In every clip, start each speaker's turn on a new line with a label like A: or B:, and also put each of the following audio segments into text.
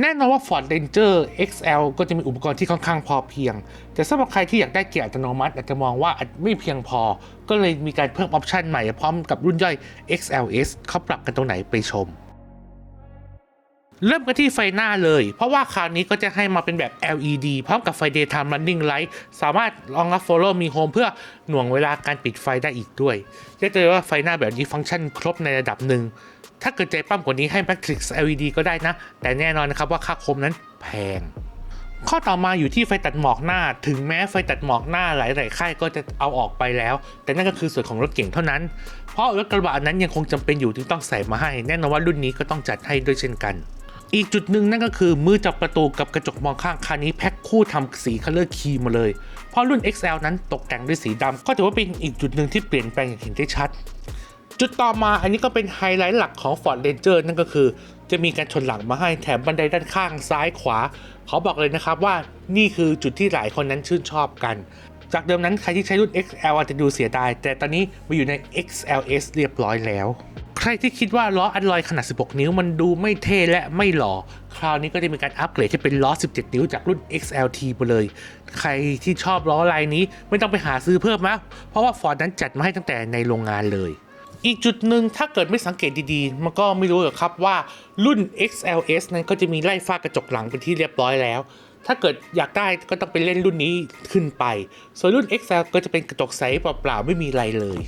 A: แน่นอนว่า Ford Ranger XL ก็จะมีอุปกรณ์ที่ค่อนข้างพอเพียง แต่สำหรับใครที่อยากได้เกียร์อัตโนมัติอาจจะมองว่าอาจไม่เพียงพอ ก็เลยมีการเพิ่มออปชันใหม่พร้อมกับรุ่นย่อย XLS เขาปรับกันตรงไหนไปชม เริ่มกันที่ไฟหน้าเลย เพราะว่าคราวนี้ก็จะให้มาเป็นแบบ LED พร้อมกับไฟ daytime running light สามารถรองรับ follow me home เพื่อหน่วงเวลาการปิดไฟได้อีกด้วยเรียกได้ว่าไฟหน้าแบบนี้ฟังก์ชันครบในระดับหนึ่ง ถ้าเกิดใจปั้มกว่านี้ให้ Matrix LED ก็ได้นะ แต่แน่นอนนะครับว่าค่าคมนั้นแพง ข้อต่อมาอยู่ที่ไฟตัดหมอกหน้า ถึงแม้ไฟตัดหมอกหน้าหลายๆค่ายก็จะเอาออกไปแล้ว แต่นั่นก็คือส่วนของรถเก่งเท่านั้น เพราะรถกระบะนั้นยังคงจำเป็นอยู่จึงต้องใส่มาให้ แน่นอนว่ารุ่นนี้ก็ต้องจัดให้ด้วยเช่นกันอีกจุดหนึ่งนั่นก็คือมือจับประตูกับกระจกมองข้างคันนี้แพ็คคู่ทำสีคัลเลอร์คีมาเลย เพราะรุ่น XL นั้นตกแต่งด้วยสีดำก็ถือว่าเป็นอีกจุดหนึ่งที่เปลี่ยนแปลงอย่างเห็นได้ชัด จุดต่อมาอันนี้ก็เป็นไฮไลท์หลักของ Ford Ranger นั่นก็คือ จะมีการชนหลังมาให้แถมบันไดด้านข้างซ้ายขวา เขาบอกเลยนะครับว่านี่คือจุดที่หลายคนนั้นชื่นชอบกัน จากเดิมนั้นใครที่ใช้รุ่น XL อาจจะดูเสียดาย แต่ตอนนี้มาอยู่ใน XLS เรียบร้อยแล้ว ใครที่คิดว่าล้ออันลอยขนาด 16 นิ้วมันดูไม่เท่และไม่หล่อ คราวนี้ก็จะมีการอัปเกรดให้เป็นล้อ 17 นิ้วจากรุ่น XLT ไปเลย ใครที่ชอบล้อลายนี้ไม่ต้องไปหาซื้อเพิ่มนะเพราะว่า Ford นั้นจัดมาให้ตั้งแต่ในโรงงานเลย อีกจุดหนึ่งถ้าเกิดไม่สังเกตดีๆ มันก็ไม่รู้หรอกครับว่ารุ่น XLS นั้นก็จะมีไล่ฟ้ากระจกหลังเป็นที่เรียบร้อยแล้ว ถ้าเกิดอยากได้ก็ต้องไปเล่นรุ่นนี้ขึ้นไป ส่วนรุ่น XL ก็จะเป็นกระจกใสเปล่าๆไม่มีอะไรเลย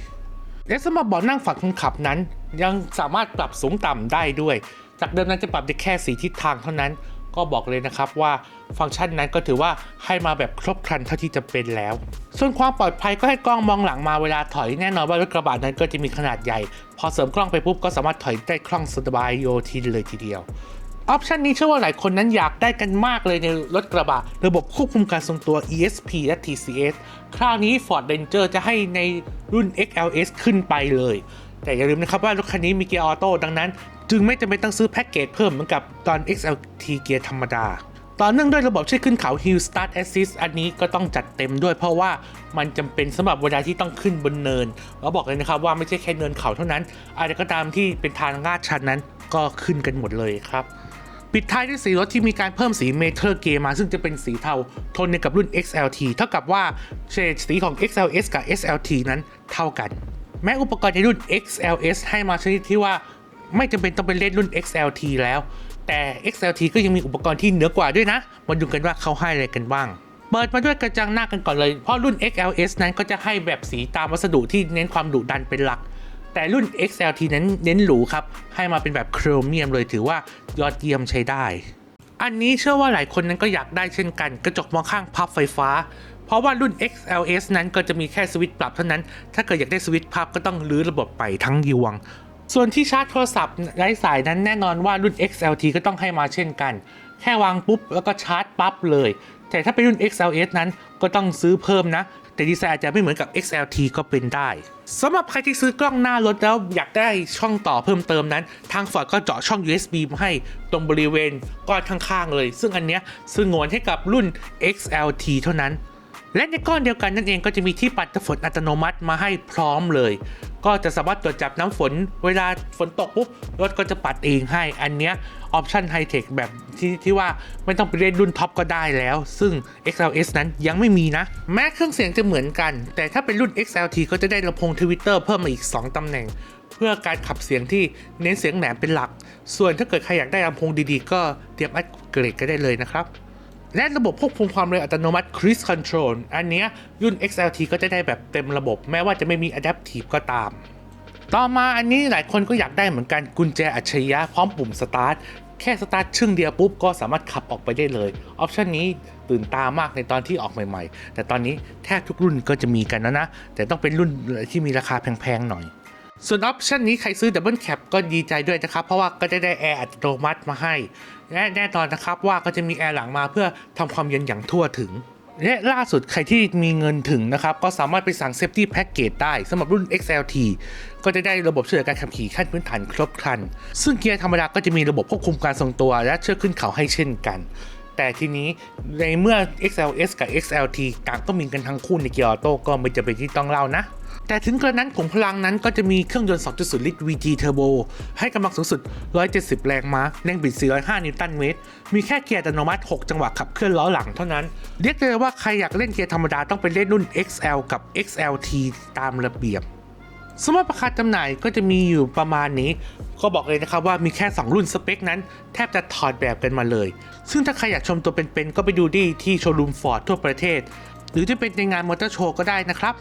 A: และสำหรับเบาะนั่งฝั่งคนขับนั้น ยังสามารถปรับสูงต่ำได้ด้วย จากเดิมนั้นจะปรับได้แค่สีทิศทางเท่านั้น ก็บอกเลยนะครับว่าฟังก์ชันนั้นก็ถือว่าให้มาแบบครบครันเท่าที่จะเป็นแล้ว ส่วนความปลอดภัยก็ให้กล้องมองหลังมาเวลาถอยแน่นอนว่ารถกระบะนั้นก็จะมีขนาดใหญ่ พอเสริมกล้องไปปุ๊บก็สามารถถอยได้คล่องสบายโยทินเลยทีเดียวออปชันนี้เชื่อว่าหลายคนนั้นอยากได้กันมากเลยในรถกระบะ ระบบควบคุมการทรงตัว ESP และ TCS คราวนี้ Ford Ranger จะให้ในรุ่น XLS ขึ้นไปเลย แต่อย่าลืมนะครับว่ารถคันนี้มีเกียร์ออโต้ดังนั้น จึงไม่จำเป็นต้องซื้อแพ็กเกจเพิ่มเหมือนกับตอน XLT เกียร์ธรรมดา ต่อเนื่องด้วยระบบช่วยขึ้นเขา Hill Start Assist อันนี้ก็ต้องจัดเต็มด้วยเพราะว่ามันจำเป็นสำหรับเวลาที่ต้องขึ้นบนเนินแล้วบอกเลยนะครับว่าไม่ใช่แค่เนินเขาเท่านั้นอะไรก็ตามที่เป็นทางลาดชันนั้นก็ขึ้นกันหมดเลยครับปิดท้ายด้วยสีรถที่มีการเพิ่มสีเมทัลเกมา ซึ่งจะเป็นสีเทาทนเดียวกับรุ่น XLT เท่ากับว่าเฉดสีของ XLS กับ SLT นั้นเท่ากัน แม้อุปกรณ์ในรุ่น XLS ให้มาชนิดที่ว่า ไม่จำเป็นต้องไปเลนรุ่น XLT แล้ว แต่ XLT ก็ยังมีอุปกรณ์ที่เหนือกว่าด้วยนะ มาดูกันว่าเขาให้อะไรกันบ้าง เปิดมาด้วยกระจังหน้ากันก่อนเลย เพราะรุ่น XLS นั้นก็จะให้แบบสีตามวัสดุที่เน้นความดุดันเป็นหลัก แต่รุ่น XLT นั้นเน้นหรูครับ ให้มาเป็นแบบโครเมียมเลยถือว่ายอดเยี่ยมใช้ได้ อันนี้เชื่อว่าหลายคนนั้นก็อยากได้เช่นกัน กระจกมองข้างพับไฟฟ้าเพราะว่ารุ่น XLS นั้นก็จะมีแค่สวิตช์ปรับเท่านั้น ถ้าเกิดอยากได้สวิตช์พับก็ต้องรื้อระบบไปทั้งยวง ส่วนที่ชาร์จโทรศัพท์ไร้สายนั้นแน่นอนว่ารุ่น XLT ก็ต้องให้มาเช่นกัน แค่วางปุ๊บแล้วก็ชาร์จปั๊บเลย แต่ถ้าเป็นรุ่น XLS นั้นก็ต้องซื้อเพิ่มนะ แต่ดีไซน์อาจจะไม่เหมือนกับ XLT ก็เป็นได้สำหรับใครที่ซื้อกล้องหน้ารถแล้วอยากได้ช่องต่อเพิ่มเติมนั้น ทาง Ford ก็เจาะช่อง USB มาให้ตรงบริเวณก้อนข้างๆเลย ซึ่งอันเนี้ยสงวนให้กับรุ่น XLT เท่านั้นและในก้อนเดียวกันนั่นเองก็จะมีที่ปัดฝนอัตโนมัติมาให้พร้อมเลย ก็จะสามารถตรวจจับน้ำฝน เวลาฝนตกปุ๊บรถก็จะปัดเองให้ อันเนี้ยออปชันไฮเทคแบบที่ที่ว่าไม่ต้องไปเล่นรุ่นท็อปก็ได้แล้ว ซึ่ง XLS นั้นยังไม่มีนะ แม้เครื่องเสียงจะเหมือนกัน แต่ถ้าเป็นรุ่น XLT ก็จะได้ลำโพงทวิตเตอร์เพิ่มมาอีก 2 ตำแหน่ง เพื่อการขับเสียงที่เน้นเสียงแหลมเป็นหลัก ส่วนถ้าเกิดใครอยากได้ลำโพงดีๆ ก็เตรียมอัปเกรดก็ได้เลยนะครับ และระบบควบคุมความเร็วอัตโนมัติ Cruise Control อันนี้ยรุ่น XLT ก็จะได้แบบเต็มระบบ แม้ว่าจะไม่มี Adaptive ก็ตาม ต่อมาอันนี้หลายคนก็อยากได้เหมือนกันกุญแจอัจฉริยะพร้อมปุ่มสตาร์ทแค่สตาร์ทชึ่งเดียวปุ๊บก็สามารถขับออกไปได้เลย ออปชันนี้ตื่นตามากในตอนที่ออกใหม่ ๆ แต่ตอนนี้แทบทุกรุ่นก็จะมีกันนะนะ แต่ต้องเป็นรุ่นที่มีราคาแพงๆหน่อย ส่วนออปชันนี้ใครซื้อดับเบิลแคปก็ดีใจด้วยนะครับ เพราะว่าก็จะได้แอร์อัตโนมัติมาให้ และแน่นอนนะครับว่าก็จะมีแอร์หลังมาเพื่อทำความเย็นอย่างทั่วถึง และล่าสุดใครที่มีเงินถึงนะครับ ก็สามารถไปสั่ง Safety Package ได้สำหรับรุ่น XLT ก็จะได้ระบบช่วยการขับขี่ขั้นพื้นฐานครบครัน ซึ่งเกียร์ธรรมดาก็จะมีระบบควบคุมการทรงตัว และเชือขึ้นเขาให้เช่นกัน แต่ทีนี้ในเมื่อ XLS กับ XLT ต่างก็มีกันทั้งคู่ในเกียร์ออโต้ก็ไม่จำเป็นที่ต้องเล่านะ แต่ถึงกระนั้นของพลังนั้นก็จะมีเครื่องยนต์ 2.0 ลิตร VG Turbo ให้กำลังสูงสุด 170 แรงม้า แรงบิด 405 นิวตันเมตร มีแค่เกียร์อัตโนมัติ 6 จังหวะขับเคลื่อนล้อหลังเท่านั้น เรียกได้ว่าใครอยากเล่นเกียร์ธรรมดาต้องไปเล่นรุ่น XL กับ XLT ตามระเบียบสมมติราคาจำหน่ายก็จะมีอยู่ประมาณนี้ ก็บอกเลยนะครับว่ามีแค่ 2 รุ่นสเปคนั้นแทบจะถอดแบบกันมาเลย ซึ่งถ้าใครอยากชมตัวเป็นๆก็ไปดูได้ที่โชว์รูมฟอร์ดทั่วประเทศ หรือจะเป็นในงานมอเตอร์โชว์ก็ได้นะครับ